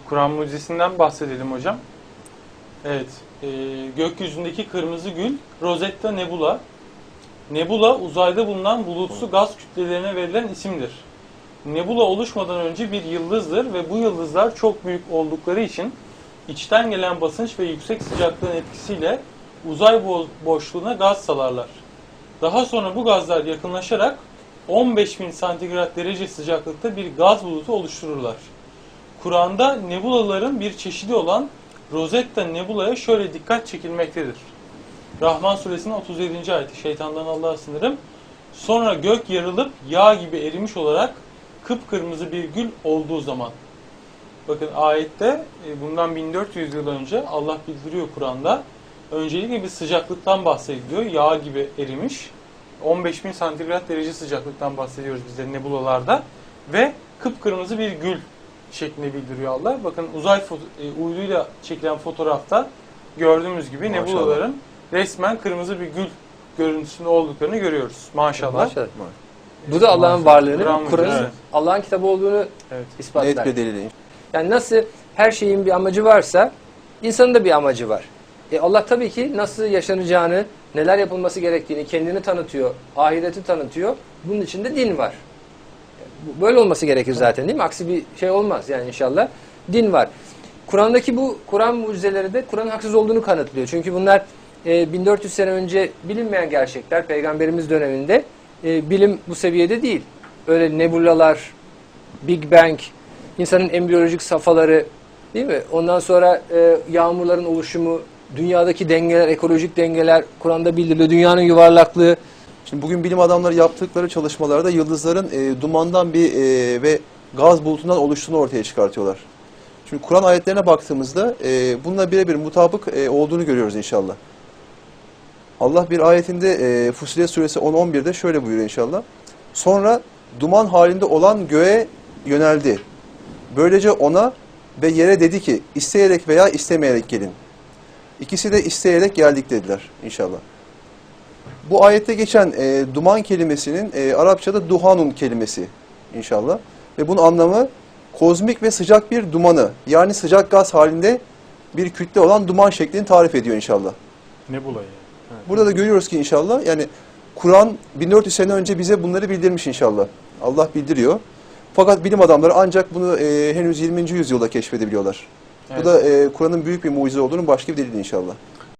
Kur'an mucizesinden bahsedelim hocam. Evet, e, gökyüzündeki kırmızı gül Rosetta Nebula. Nebula uzayda bulunan bulutsu gaz kütlelerine verilen isimdir. Nebula oluşmadan önce bir yıldızdır ve bu yıldızlar çok büyük oldukları için içten gelen basınç ve yüksek sıcaklığın etkisiyle uzay bo- boşluğuna gaz salarlar. Daha sonra bu gazlar yakınlaşarak 15.000 santigrat derece sıcaklıkta bir gaz bulutu oluştururlar. Kur'an'da nebulaların bir çeşidi olan Rosetta Nebula'ya şöyle dikkat çekilmektedir. Rahman suresinin 37. ayeti şeytandan Allah'a sınırım. Sonra gök yarılıp yağ gibi erimiş olarak kıpkırmızı bir gül olduğu zaman. Bakın ayette e, bundan 1400 yıl önce Allah bildiriyor Kur'an'da. Öncelikle bir sıcaklıktan bahsediliyor. Yağ gibi erimiş. 15.000 santigrat derece sıcaklıktan bahsediyoruz biz de nebulalarda. Ve kıpkırmızı bir gül şeklinde bildiriyor Allah. Bakın uzay e, uyduyla çekilen fotoğrafta gördüğümüz gibi Maşallah. nebulaların resmen kırmızı bir gül görüntüsünde olduklarını görüyoruz. Maşallah. Maşallah. Bu da Allah'ın varlığını, Kur'an Kur'an'ın mucizesi. Allah'ın kitabı olduğunu Evet. ispatlar. Net bir delil. Yani nasıl her şeyin bir amacı varsa insanın da bir amacı var. E Allah tabii ki nasıl yaşanacağını, neler yapılması gerektiğini kendini tanıtıyor, ahireti tanıtıyor. Bunun içinde din var. Böyle olması gerekir zaten değil mi? Aksi bir şey olmaz yani inşallah. Din var. Kur'an'daki bu Kur'an mucizeleri de Kur'an'ın haksız olduğunu kanıtlıyor. Çünkü bunlar e, 1400 sene önce bilinmeyen gerçekler. Peygamberimiz döneminde e, bilim bu seviyede değil. Öyle nebulalar, Big Bang, insanın embriyolojik safhaları değil mi? Ondan sonra e, yağmurların oluşumu, dünyadaki dengeler, ekolojik dengeler Kur'an'da bildiriliyor. Dünyanın yuvarlaklığı. Şimdi bugün bilim adamları yaptıkları çalışmalarda yıldızların e, dumandan bir e, ve gaz bulutundan oluştuğunu ortaya çıkartıyorlar. Şimdi Kur'an ayetlerine baktığımızda e, bununla birebir mutabık e, olduğunu görüyoruz inşallah. Allah bir ayetinde e, Fussilet suresi 10-11'de şöyle buyuruyor inşallah. Sonra duman halinde olan göğe yöneldi. Böylece ona ve yere dedi ki isteyerek veya istemeyerek gelin. İkisi de isteyerek geldik dediler inşallah. Bu ayette geçen e, duman kelimesinin e, Arapçada duhanun kelimesi inşallah. Ve bunun anlamı kozmik ve sıcak bir dumanı yani sıcak gaz halinde bir kütle olan duman şeklini tarif ediyor inşallah. Nebula yani. Burada da görüyoruz ki inşallah yani Kur'an 1400 sene önce bize bunları bildirmiş inşallah. Allah bildiriyor. Fakat bilim adamları ancak bunu e, henüz 20. yüzyılda keşfedebiliyorlar. Evet. Bu da e, Kur'an'ın büyük bir mucize olduğunun başka bir delili inşallah.